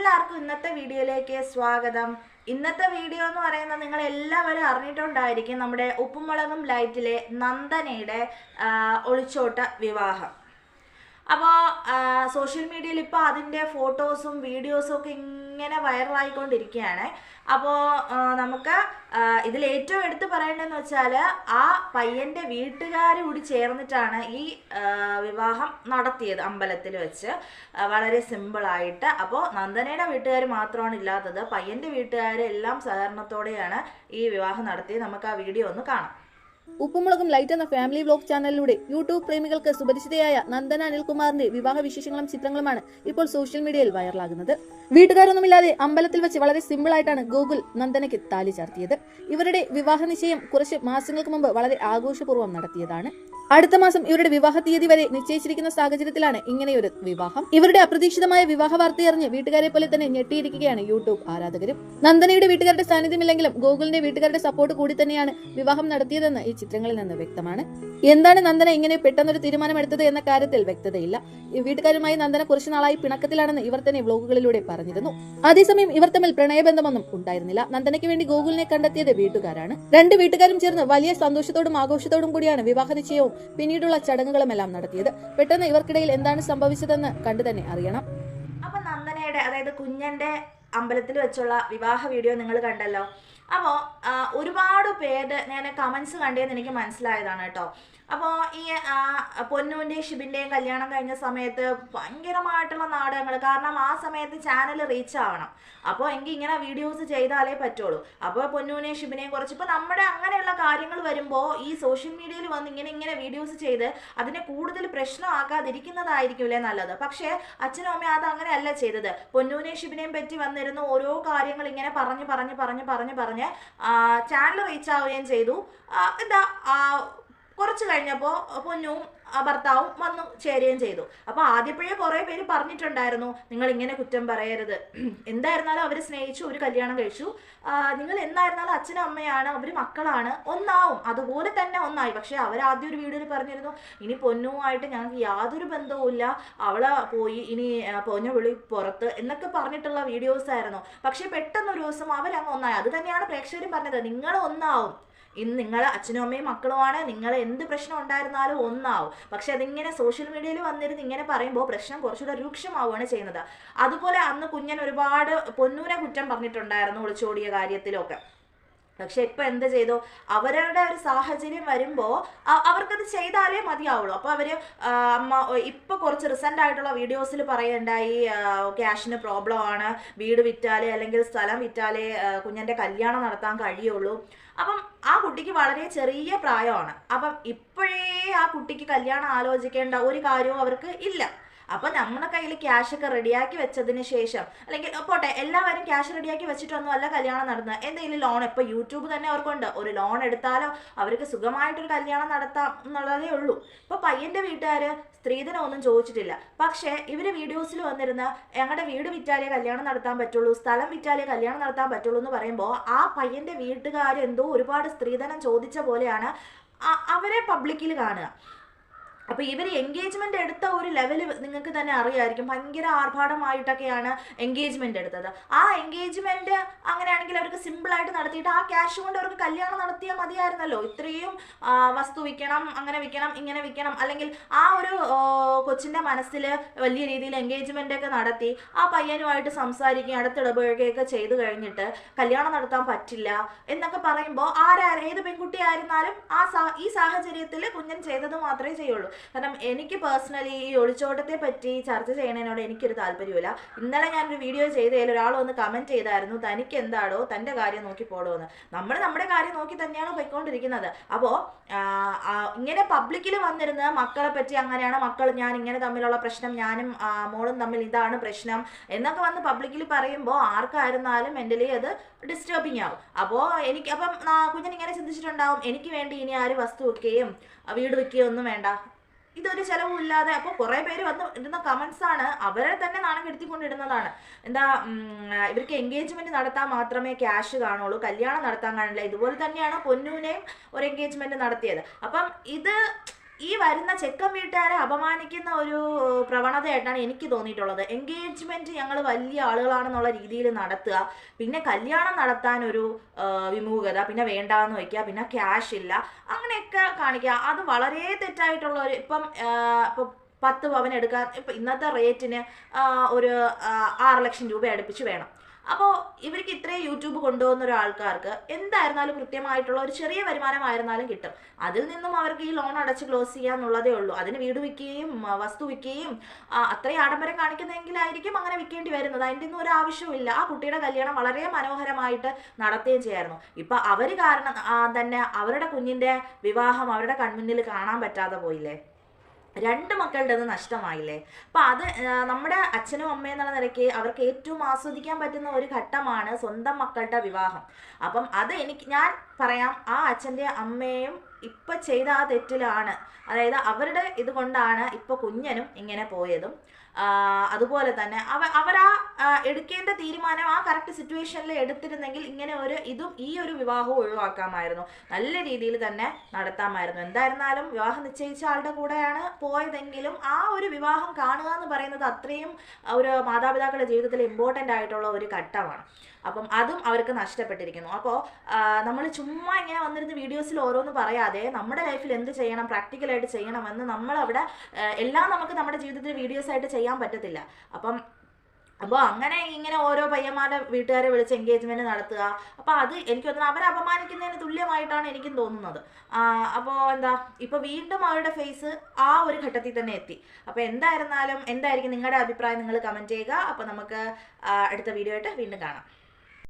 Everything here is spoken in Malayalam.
എല്ലാവർക്കും ഇന്നത്തെ വീഡിയോയിലേക്ക് സ്വാഗതം. ഇന്നത്തെ വീഡിയോ എന്ന് പറയുന്നത് നിങ്ങൾ എല്ലാവരും അറിഞ്ഞിട്ടുണ്ടായിരിക്കും നമ്മുടെ ഉപ്പുമുളകും ലൈറ്റിലെ നന്ദനയുടെ ഒളിച്ചോട്ട വിവാഹം. അപ്പോൾ സോഷ്യൽ മീഡിയയിൽ ഇപ്പോൾ അതിന്റെ ഫോട്ടോസും വീഡിയോസും ഒക്കെ വൈറലായിക്കൊണ്ടിരിക്കുകയാണ് അപ്പോൾ നമുക്ക് ഇതിൽ ഏറ്റവും എടുത്തു പറയേണ്ടതെന്ന് വെച്ചാൽ ആ പയ്യന്റെ കൂടി ചേർന്നിട്ടാണ് ഈ വിവാഹം നടത്തിയത് അമ്പലത്തിൽ വെച്ച്. വളരെ സിമ്പിളായിട്ട് അപ്പോൾ നന്ദനയുടെ വീട്ടുകാർ മാത്രമാണ് ഇല്ലാത്തത്. പയ്യന്റെ വീട്ടുകാർ എല്ലാം സഹകരണത്തോടെയാണ് ഈ വിവാഹം നടത്തിയത്. നമുക്ക് ആ വീഡിയോ ഒന്ന് കാണാം. ഉപ്പുമുളകും ലൈറ്റ് എന്ന ഫാമിലി വ്ലോഗ് ചാനലിലൂടെ യൂട്യൂബ് പ്രേമികൾക്ക് സുപരിചിതയായ നന്ദന അനിൽകുമാറിന്റെ വിവാഹ വിശേഷങ്ങളും ചിത്രങ്ങളുമാണ് ഇപ്പോൾ സോഷ്യൽ മീഡിയയിൽ വൈറലാകുന്നത് വീട്ടുകാരൊന്നുമില്ലാതെ അമ്പലത്തിൽ വെച്ച് വളരെ സിമ്പിൾ ആയിട്ടാണ് ഗൂഗിൾ നന്ദനയ്ക്ക് താലി ചാർത്തിയത്. ഇവരുടെ വിവാഹ നിശ്ചയം കുറച്ച് മാസങ്ങൾക്ക് മുമ്പ് വളരെ ആഘോഷപൂർവം നടത്തിയതാണ്. അടുത്ത മാസം ഇവരുടെ വിവാഹ തീയതി വരെ നിശ്ചയിച്ചിരിക്കുന്ന സാഹചര്യത്തിലാണ് ഇങ്ങനെയൊരു വിവാഹം. ഇവരുടെ അപ്രതീക്ഷിതമായ വിവാഹ വാർത്തയറിഞ്ഞ് വീട്ടുകാരെ പോലെ തന്നെ ഞെട്ടിയിരിക്കുകയാണ് യൂട്യൂബ് ആരാധകരും. നന്ദനയുടെ വീട്ടുകാരുടെ സാന്നിധ്യമില്ലെങ്കിലും ഗൂഗിളിന്റെ വീട്ടുകാരുടെ സപ്പോർട്ട് കൂടി തന്നെയാണ് വിവാഹം നടത്തിയതെന്ന് ഈ ചിത്രങ്ങളിൽ നിന്ന് വ്യക്തമാണ്. എന്താണ് നന്ദന ഇങ്ങനെ പെട്ടെന്നൊരു തീരുമാനമെടുത്തത് എന്ന കാര്യത്തിൽ വ്യക്തതയില്ല. വീട്ടുകാരുമായി നന്ദന കുറച്ചു നാളായി പിണക്കത്തിലാണെന്ന് ഇവർ തന്നെ വ്ലോഗുകളിലൂടെ പറഞ്ഞിരുന്നു. അതേസമയം ഇവർ തമ്മിൽ പ്രണയബന്ധമൊന്നും ഉണ്ടായിരുന്നില്ല. നന്ദനയ്ക്ക് വേണ്ടി ഗൂഗിളിനെ കണ്ടെത്തിയത് വീട്ടുകാരാണ്. രണ്ട് വീട്ടുകാരും ചേർന്ന് വലിയ സന്തോഷത്തോടും ആഘോഷത്തോടും കൂടിയാണ് വിവാഹ നിശ്ചയവും പിന്നീടുള്ള ചടങ്ങുകളുമെല്ലാം നടത്തിയത്. പെട്ടെന്ന് ഇവർക്കിടയിൽ എന്താണ് സംഭവിച്ചതെന്ന് കണ്ടു തന്നെ അറിയണം. അപ്പൊ നന്ദനയുടെ അതായത് കുഞ്ഞന്റെ അമ്പലത്തിൽ വെച്ചുള്ള വിവാഹ വീഡിയോ നിങ്ങൾ കണ്ടല്ലോ. അപ്പോൾ ഒരുപാട് പേര് ഞാൻ കമൻസ് കണ്ടേന്ന് എനിക്ക് മനസ്സിലായതാണ് കേട്ടോ. അപ്പോൾ ഈ പൊന്നുവിന്റെയും ഷിബിന്റെയും കല്യാണം കഴിഞ്ഞ സമയത്ത് ഭയങ്കരമായിട്ടുള്ള നാടകങ്ങൾ കാരണം ആ സമയത്ത് ചാനൽ റീച്ച് ആവണം. അപ്പോൾ എങ്കിൽ ഇങ്ങനെ വീഡിയോസ് ചെയ്താലേ പറ്റുള്ളൂ. അപ്പോൾ പൊന്നുവിനെയും ഷിബിനെയും കുറച്ച് ഇപ്പോൾ നമ്മുടെ അങ്ങനെയുള്ള കാര്യങ്ങൾ വരുമ്പോൾ ഈ സോഷ്യൽ മീഡിയയിൽ വന്ന് ഇങ്ങനെ ഇങ്ങനെ വീഡിയോസ് ചെയ്ത് അതിനെ കൂടുതൽ പ്രശ്നമാക്കാതിരിക്കുന്നതായിരിക്കില്ലേ നല്ലത്. പക്ഷേ അച്ഛനും അമ്മയും അത് അങ്ങനെയല്ല ചെയ്തത്. പൊന്നുവിനെയും ഷിബിനെയും പറ്റി വന്നിരുന്ന ഓരോ കാര്യങ്ങൾ ഇങ്ങനെ പറഞ്ഞ് പറഞ്ഞ് പറഞ്ഞ് പറഞ്ഞ് പറഞ്ഞ് ചാനൽ റീച്ച് ആവുകയും ചെയ്തു. എന്താ കുറച്ച് കഴിഞ്ഞപ്പോൾ പൊന്നും ഭർത്താവും വന്നു ചേരുകയും ചെയ്തു. അപ്പോൾ ആദ്യപ്പോഴേ കുറേ പേര് പറഞ്ഞിട്ടുണ്ടായിരുന്നു നിങ്ങൾ ഇങ്ങനെ കുറ്റം പറയരുത്. എന്തായിരുന്നാലും അവർ സ്നേഹിച്ചു ഒരു കല്യാണം കഴിച്ചു. നിങ്ങൾ എന്തായിരുന്നാലും അച്ഛനും അമ്മയാണ് അവർ മക്കളാണ് ഒന്നാവും അതുപോലെ തന്നെ ഒന്നായി. പക്ഷേ അവർ ആദ്യം ഒരു വീഡിയോയിൽ പറഞ്ഞിരുന്നു ഇനി പൊന്നുമായിട്ട് ഞങ്ങൾക്ക് യാതൊരു ബന്ധവുമില്ല അവൾ പോയി ഇനി പൊന്ന വിളി പുറത്ത് എന്നൊക്കെ പറഞ്ഞിട്ടുള്ള വീഡിയോസ് ആയിരുന്നു പക്ഷേ പെട്ടെന്ന് ഒരു ദിവസം അവരങ്ങ് ഒന്നായി. അത് തന്നെയാണ് പ്രേക്ഷകരും പറഞ്ഞത് നിങ്ങൾ ഒന്നാവും ഇന്ന് നിങ്ങൾ അച്ഛനും അമ്മയും മക്കളുമാണ്. നിങ്ങൾ എന്ത് പ്രശ്നം ഉണ്ടായിരുന്നാലും ഒന്നാവും. പക്ഷെ അതിങ്ങനെ സോഷ്യൽ മീഡിയയിൽ വന്നിരുന്ന് ഇങ്ങനെ പറയുമ്പോൾ പ്രശ്നം കുറച്ചുകൂടെ രൂക്ഷമാവുകയാണ് ചെയ്യുന്നത്. അതുപോലെ അന്ന് കുഞ്ഞൻ ഒരുപാട് പൊന്നൂനെ കുറ്റം പറഞ്ഞിട്ടുണ്ടായിരുന്നു ഒളിച്ചോടിയ കാര്യത്തിലൊക്കെ. പക്ഷെ ഇപ്പൊ എന്ത് ചെയ്തു? അവരുടെ ഒരു സാഹചര്യം വരുമ്പോ അവർക്കത് ചെയ്താലേ മതിയാവുള്ളൂ. അപ്പൊ അവർ അമ്മ ഇപ്പൊ കുറച്ച് റിസെന്റ് ആയിട്ടുള്ള വീഡിയോസിൽ പറയണ്ടായി ക്യാഷിന് പ്രോബ്ലം ആണ് വീട് വിറ്റാലേ അല്ലെങ്കിൽ സ്ഥലം വിറ്റാലേ കുഞ്ഞന്റെ കല്യാണം നടത്താൻ കഴിയുള്ളൂ. അപ്പം ആ കുട്ടിക്ക് വളരെ ചെറിയ പ്രായമാണ്. അപ്പം ഇപ്പോഴേ ആ കുട്ടിക്ക് കല്യാണം ആലോചിക്കേണ്ട ഒരു കാര്യവും അവർക്ക് ഇല്ല. അപ്പൊ നമ്മുടെ കയ്യിൽ ക്യാഷ് ഒക്കെ റെഡിയാക്കി വെച്ചതിന് ശേഷം അല്ലെങ്കിൽ പോട്ടെ എല്ലാവരും ക്യാഷ് റെഡിയാക്കി വെച്ചിട്ടൊന്നും അല്ല കല്യാണം നടന്നത് എന്തെങ്കിലും ലോൺ ഇപ്പൊ യൂട്യൂബ് തന്നെ അവർക്കുണ്ട്. ഒരു ലോൺ എടുത്താലോ അവർക്ക് സുഖമായിട്ടൊരു കല്യാണം നടത്താം എന്നുള്ളതേ ഉള്ളൂ. ഇപ്പൊ പയ്യന്റെ വീട്ടുകാര് സ്ത്രീധനം ഒന്നും ചോദിച്ചിട്ടില്ല. പക്ഷേ ഇവർ വീഡിയോസിൽ വന്നിരുന്ന ഞങ്ങളുടെ വീട് വിറ്റാലേ കല്യാണം നടത്താൻ പറ്റുള്ളൂ സ്ഥലം വിറ്റാലേ കല്യാണം നടത്താൻ പറ്റുള്ളൂ എന്ന് പറയുമ്പോൾ ആ പയ്യന്റെ വീട്ടുകാരെന്തോ ഒരുപാട് സ്ത്രീധനം ചോദിച്ച പോലെയാണ് അവരെ പബ്ലിക്കിൽ കാണുക. അപ്പൊ ഇവർ എൻഗേജ്മെന്റ് എടുത്ത ഒരു ലെവൽ നിങ്ങൾക്ക് തന്നെ അറിയായിരിക്കും. ഭയങ്കര ആർഭാടമായിട്ടൊക്കെയാണ് എൻഗേജ്മെന്റ് എടുത്തത്. ആ എൻഗേജ്മെന്റ് അങ്ങനെയാണെങ്കിൽ അവർക്ക് സിമ്പിൾ ആയിട്ട് നടത്തിയിട്ട് ആ ക്യാഷ് കൊണ്ട് അവർക്ക് കല്യാണം നടത്തിയാൽ മതിയായിരുന്നല്ലോ. ഇത്രയും വസ്തു വിൽക്കണം അങ്ങനെ വിൽക്കണം ഇങ്ങനെ വിൽക്കണം. അല്ലെങ്കിൽ ആ ഒരു കൊച്ചിന്റെ മനസ്സിൽ വലിയ രീതിയിൽ എൻഗേജ്മെന്റ് ഒക്കെ നടത്തി ആ പയ്യനുമായിട്ട് സംസാരിക്കുകയും അടുത്തിടപഴകുകയൊക്കെ ചെയ്തു കഴിഞ്ഞിട്ട് കല്യാണം നടത്താൻ പറ്റില്ല എന്നൊക്കെ പറയുമ്പോൾ ആരാ ഏത് പെൺകുട്ടി ആയിരുന്നാലും ആ ഈ സാഹചര്യത്തിൽ കുഞ്ഞൻ ചെയ്തത് മാത്രമേ ചെയ്യുള്ളൂ. കാരണം എനിക്ക് പേഴ്സണലി ഈ ഒളിച്ചോട്ടത്തെ പറ്റി ചർച്ച ചെയ്യണതിനോട് എനിക്കൊരു താല്പര്യമില്ല ഇന്നലെ ഞാനൊരു വീഡിയോ ചെയ്തതിൽ ഒരാൾ ഒന്ന് കമന്റ് ചെയ്തായിരുന്നു തനിക്ക് എന്താണോ തന്റെ കാര്യം നോക്കി പോടോ എന്ന് നമ്മൾ നമ്മുടെ കാര്യം നോക്കി തന്നെയാണ് പോയിക്കൊണ്ടിരിക്കുന്നത്. അപ്പോൾ ഇങ്ങനെ പബ്ലിക്കിൽ വന്നിരുന്ന് മക്കളെ പറ്റി അങ്ങനെയാണ് മക്കൾ ഞാൻ ഇങ്ങനെ തമ്മിലുള്ള പ്രശ്നം ഞാനും മോളും തമ്മിൽ ഇതാണ് പ്രശ്നം എന്നൊക്കെ വന്ന് പബ്ലിക്കിൽ പറയുമ്പോൾ ആർക്കായിരുന്നാലും മെന്റലി അത് ഡിസ്റ്റർബിങ് ആവും. അപ്പോൾ എനിക്ക് അപ്പം കുഞ്ഞൻ ഇങ്ങനെ ചിന്തിച്ചിട്ടുണ്ടാവും എനിക്ക് വേണ്ടി ഇനി ആര് വസ്തു വെക്കുകയും വീട് വെക്കുകയും ഒന്നും വേണ്ട. ഇതൊരു ചെലവുമില്ലാതെ അപ്പോൾ കുറേ പേര് വന്ന് ഇടുന്ന കമന്റ്സ് ആണ് അവരെ തന്നെ നാണം കെടുത്തിക്കൊണ്ടിടുന്നതാണ് എന്താ ഇവർക്ക് എൻഗേജ്മെന്റ് നടത്താൻ മാത്രമേ ക്യാഷ് കാണുള്ളൂ കല്യാണം നടത്താൻ കാണില്ല. ഇതുപോലെ തന്നെയാണ് പൊന്നൂനെയും ഒരു എൻഗേജ്മെന്റ് നടത്തിയത്. അപ്പം ഇത് ഈ വരുന്ന ചെക്കൻ വീട്ടുകാരെ അപമാനിക്കുന്ന ഒരു പ്രവണതയായിട്ടാണ് എനിക്ക് തോന്നിയിട്ടുള്ളത്. എൻഗേജ്മെന്റ് ഞങ്ങൾ വലിയ ആളുകളാണെന്നുള്ള രീതിയിൽ നടത്തുക പിന്നെ കല്യാണം നടത്താൻ ഒരു വിമുഖത പിന്നെ വേണ്ടാന്ന് വെക്കുക പിന്നെ ക്യാഷ് ഇല്ല അങ്ങനെയൊക്കെ കാണിക്കുക. അത് വളരെ തെറ്റായിട്ടുള്ള ഒരു ഇപ്പം ഇപ്പം പത്ത് പവൻ എടുക്കാൻ ഇപ്പം ഇന്നത്തെ റേറ്റിന് ഒരു ആറ് ലക്ഷം രൂപ അടുപ്പിച്ച് വേണം. അപ്പോൾ ഇവർക്ക് ഇത്രയും യൂട്യൂബ് കൊണ്ടുപോകുന്ന ഒരാൾക്കാർക്ക് എന്തായിരുന്നാലും കൃത്യമായിട്ടുള്ള ഒരു ചെറിയ വരുമാനമായിരുന്നാലും കിട്ടും. അതിൽ നിന്നും അവർക്ക് ഈ ലോൺ അടച്ച് ക്ലോസ് ചെയ്യാന്നുള്ളതേ ഉള്ളൂ. അതിന് വീട് വിൽക്കുകയും വസ്തു വിൽക്കുകയും അത്രയും ആഡംബരം കാണിക്കുന്നെങ്കിലായിരിക്കും അങ്ങനെ വിൽക്കേണ്ടി വരുന്നത്. അതിന്റെ ഒന്നും ഒരു ആവശ്യമില്ല ആ കുട്ടിയുടെ കല്യാണം വളരെ മനോഹരമായിട്ട് നടത്തുകയും ചെയ്യായിരുന്നു. ഇപ്പം അവർ കാരണം തന്നെ അവരുടെ കുഞ്ഞിന്റെ വിവാഹം അവരുടെ കൺമുന്നിൽ കാണാൻ പറ്റാതെ പോയില്ലേ? രണ്ട് മക്കളുടെ അത് നഷ്ടമായില്ലേ? അപ്പൊ അത് നമ്മുടെ അച്ഛനും അമ്മയും എന്നുള്ള നിലയ്ക്ക് അവർക്ക് ഏറ്റവും ആസ്വദിക്കാൻ പറ്റുന്ന ഒരു ഘട്ടമാണ് സ്വന്തം മക്കളുടെ വിവാഹം. അപ്പം അത് എനിക്ക് ഞാൻ പറയാം ആ അച്ഛന്റെ അമ്മയും ഇപ്പൊ ചെയ്ത ആ തെറ്റിലാണ്. അതായത് അവരുടെ ഇതുകൊണ്ടാണ് ഇപ്പൊ കുഞ്ഞനും ഇങ്ങനെ പോയതും. അതുപോലെ തന്നെ അവ അവരാ എടുക്കേണ്ട തീരുമാനം ആ കറക്റ്റ് സിറ്റുവേഷനിൽ എടുത്തിരുന്നെങ്കിൽ ഇങ്ങനെ ഒരു ഇതും ഈ ഒരു വിവാഹവും ഒഴിവാക്കാമായിരുന്നു. നല്ല രീതിയിൽ തന്നെ നടത്താമായിരുന്നു. എന്തായിരുന്നാലും വിവാഹം നിശ്ചയിച്ച ആളുടെ കൂടെയാണ് പോയതെങ്കിലും ആ ഒരു വിവാഹം കാണുക എന്ന് പറയുന്നത് അത്രയും ഒരു മാതാപിതാക്കളുടെ ജീവിതത്തിൽ ഇമ്പോർട്ടന്റ് ആയിട്ടുള്ള ഒരു ഘട്ടമാണ്. അപ്പം അതും അവർക്ക് നഷ്ടപ്പെട്ടിരിക്കുന്നു. അപ്പോൾ നമ്മൾ ചുമ്മാ ഇങ്ങനെ വന്നിരുന്ന് വീഡിയോസിൽ ഓരോന്ന് പറയാതെ നമ്മുടെ ലൈഫിൽ എന്ത് ചെയ്യണം പ്രാക്ടിക്കലായിട്ട് ചെയ്യണമെന്ന് നമ്മളവിടെ എല്ലാം നമുക്ക് നമ്മുടെ ജീവിതത്തിൽ വീഡിയോസ് ആയിട്ട് ചെയ്യാൻ പറ്റത്തില്ല. അപ്പം അപ്പോൾ അങ്ങനെ ഇങ്ങനെ ഓരോ പയ്യന്മാരുടെ വീട്ടുകാരെ വിളിച്ച് എൻഗേജ്മെന്റ് നടത്തുക. അപ്പോൾ അത് എനിക്ക് തോന്നുന്നു അവരെ അപമാനിക്കുന്നതിന് തുല്യമായിട്ടാണ് എനിക്കും തോന്നുന്നത്. അപ്പോൾ എന്താ ഇപ്പോൾ വീണ്ടും അവരുടെ ഫേസ് ആ ഒരു ഘട്ടത്തിൽ തന്നെ എത്തി. അപ്പോൾ എന്തായിരുന്നാലും എന്തായിരിക്കും നിങ്ങളുടെ അഭിപ്രായം നിങ്ങൾ കമന്റ് ചെയ്യുക. അപ്പോൾ നമുക്ക് അടുത്ത വീഡിയോ ആയിട്ട് വീണ്ടും കാണാം.